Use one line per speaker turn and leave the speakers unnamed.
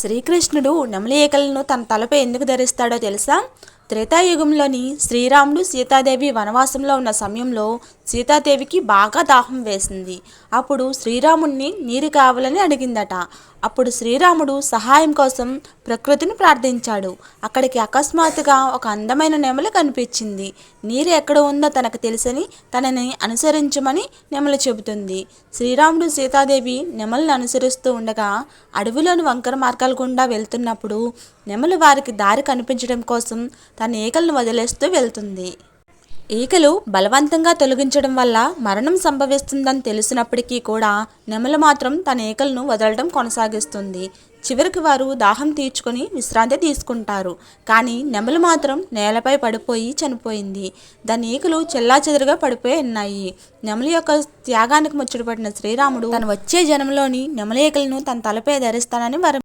శ్రీకృష్ణుడు నెమలి ఈకలను తన తలపై ఎందుకు ధరిస్తాడో తెలుసా? త్రేతాయుగంలోని శ్రీరాముడు సీతాదేవి వనవాసంలో ఉన్న సమయంలో సీతాదేవికి బాగా దాహం వేసింది. అప్పుడు శ్రీరాముణ్ణి నీరు కావాలని అడిగిందట. అప్పుడు శ్రీరాముడు సహాయం కోసం ప్రకృతిని ప్రార్థించాడు. అక్కడికి అకస్మాత్తుగా ఒక అందమైన నెమలి కనిపించింది. నీరు ఎక్కడ ఉందో తనకు తెలుసని తనని అనుసరించమని నెమలి చెబుతుంది. శ్రీరాముడు సీతాదేవి నెమలను అనుసరిస్తూ ఉండగా అడవిలోని వంకర మార్గాల గుండా వెళ్తున్నప్పుడు నెమలి వారికి దారి కనిపించడం కోసం తన తన ఈకలను వదిలేస్తూ వెళ్తుంది. ఈకలు బలవంతంగా తొలగించడం వల్ల మరణం సంభవిస్తుందని తెలిసినప్పటికీ కూడా నెమలు మాత్రం తన ఈకలను వదలడం కొనసాగిస్తుంది. చివరికి వారు దాహం తీర్చుకొని విశ్రాంతి తీసుకుంటారు. కానీ నెమలు మాత్రం నేలపై పడిపోయి చనిపోయింది. దాని ఈకలు చెల్లాచెదురుగా పడిపోయి ఉన్నాయి. నెమలి యొక్క త్యాగానికి ముచ్చటపడిన శ్రీరాముడు తను వచ్చే జన్మలోని నెమలి ఈకలను తన తలపై ధరిస్తానని వరం